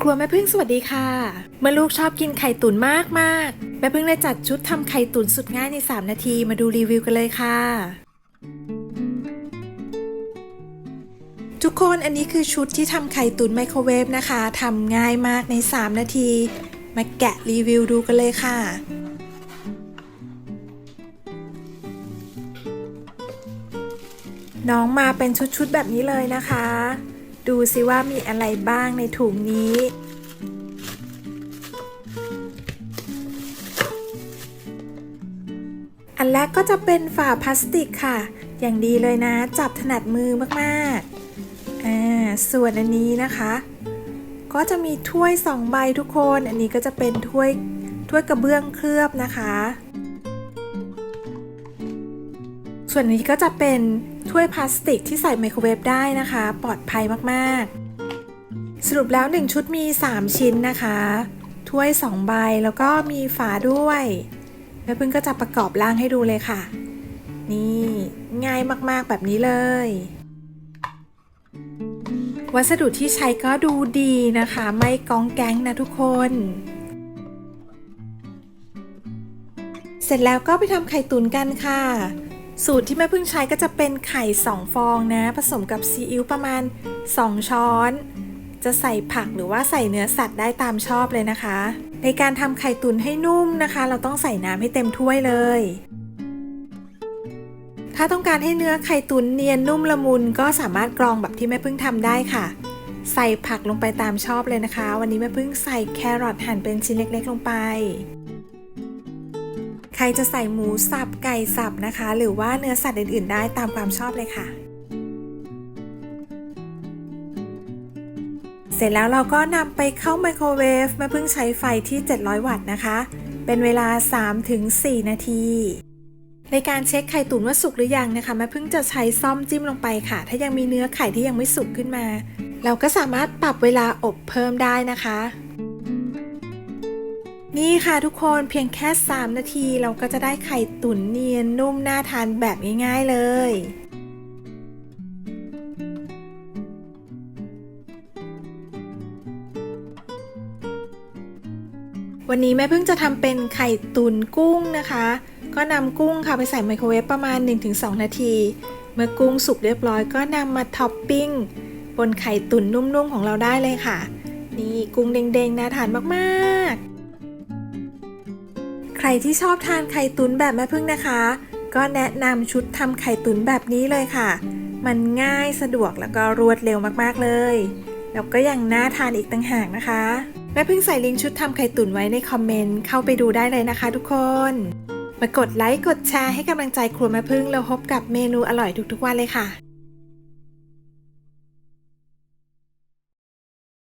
ครัวแม่พึ่งสวัสดีค่ะ เมื่อลูกชอบกินไข่ตุ๋นมากมากๆแม่พึ่งเลยจัดชุดทำไข่ตุ๋นสุดง่ายใน 3 นาทีมาดูรีวิวกันเลยค่ะ ทุกคนอันนี้คือชุดที่ทำไข่ตุ๋นไมโครเวฟนะคะทำง่ายมากใน 3 นาที มาแกะรีวิวดูกันเลยค่ะน้องมาเป็นชุดๆแบบนี้เลยนะคะ ดูสิว่ามีอะไรบ้างในถุงนี้ อันแรกก็จะเป็นฝาพลาสติกค่ะ อย่างดีเลยนะ จับถนัดมือมากๆ อ่า ส่วนอันนี้นะคะ ก็จะมีถ้วยสองใบทุกคน อันนี้ก็จะเป็นถ้วยถ้วยกระเบื้องเคลือบนะคะ ส่วนนี้ก็จะเป็นถ้วยพลาสติกที่ใส่ไมโครเวฟได้นะคะ ปลอดภัยมากๆ สรุปแล้ว 1 ชุดมี 3 ชิ้นนะคะ ถ้วย 2 ใบแล้วก็มีฝาด้วยแม่พึ่งก็จะประกอบร่างให้ดูเลยค่ะ นี่ง่ายมากๆแบบนี้เลย วัสดุที่ใช้ก็ดูดีนะคะ ไม่กองแก๊งนะทุกคนเสร็จแล้วก็ไปทำไข่ตุ๋นกันค่ะ สูตรที่แม่พึ่งใช้ก็จะเป็นไข่ 2 ฟองนะ ผสมกับซีอิ๊วประมาณ 2 ช้อน จะใส่ผักหรือว่าใส่เนื้อสัตว์ได้ตามชอบเลยนะคะ ในการทำไข่ตุ๋นให้นุ่มนะคะ เราต้องใส่น้ำให้เต็มถ้วยเลย ถ้าต้องการให้เนื้อไข่ตุ๋นเนียนนุ่มละมุนก็สามารถกรองแบบที่แม่พึ่งทำได้ค่ะ ใส่ผักลงไปตามชอบเลยนะคะ วันนี้แม่พึ่งใส่แครอทหั่นเป็นชิ้นเล็ก ๆ ลงไป ใครจะใส่หมูสับไก่สับนะคะ หรือว่าเนื้อสัตว์อื่น ๆ ได้ตามความชอบเลยค่ะ เสร็จแล้วเราก็นำไปเข้าไมโครเวฟแม่พึ่งใช้ไฟที่ 700 วัตต์นะคะ เป็นเวลา 3-4 นาทีในการเช็คไข่ตุ๋นว่าสุกหรือยังนะคะแม่พึ่งจะใช้ซ่อมจิ้มลงไปค่ะ ถ้ายังมีเนื้อไข่ที่ยังไม่สุกขึ้นมา เราก็สามารถปรับเวลาอบเพิ่มได้นะคะ นี่ค่ะทุกคนเพียงแค่ 3 นาทีเราก็จะได้ไข่ตุ๋นเนียนนุ่มน่าทานแบบง่ายๆเลยวันนี้แม่เพิ่งจะทำเป็นไข่ตุ๋นกุ้งนะคะ ก็นำกุ้งค่ะไปใส่ไมโครเวฟประมาณ 1-2 นาที เมื่อกุ้งสุกเรียบร้อยก็นำมาท็อปปิ้ง บนไข่ตุ๋นนุ่มๆของเราได้เลยค่ะ นี่กุ้งเด้งๆน่าทานมากๆ ใครที่ชอบทานไข่ตุ๋นแบบแม่พึ่งนะคะ ก็แนะนำชุดทำไข่ตุ๋นแบบนี้เลยค่ะ มันง่ายสะดวกแล้วก็รวดเร็วมากๆเลย แล้วก็ยังน่าทานอีกต่างหากนะคะ แม่พึ่งใส่ลิงก์ชุดทำไข่ตุ๋นไว้ในคอมเมนต์เข้าไปดูได้เลยนะคะทุกคน มากดไลค์กดแชร์ให้กำลังใจครัวแม่พึ่งแล้วพบกับเมนูอร่อยทุกๆวันเลยค่ะ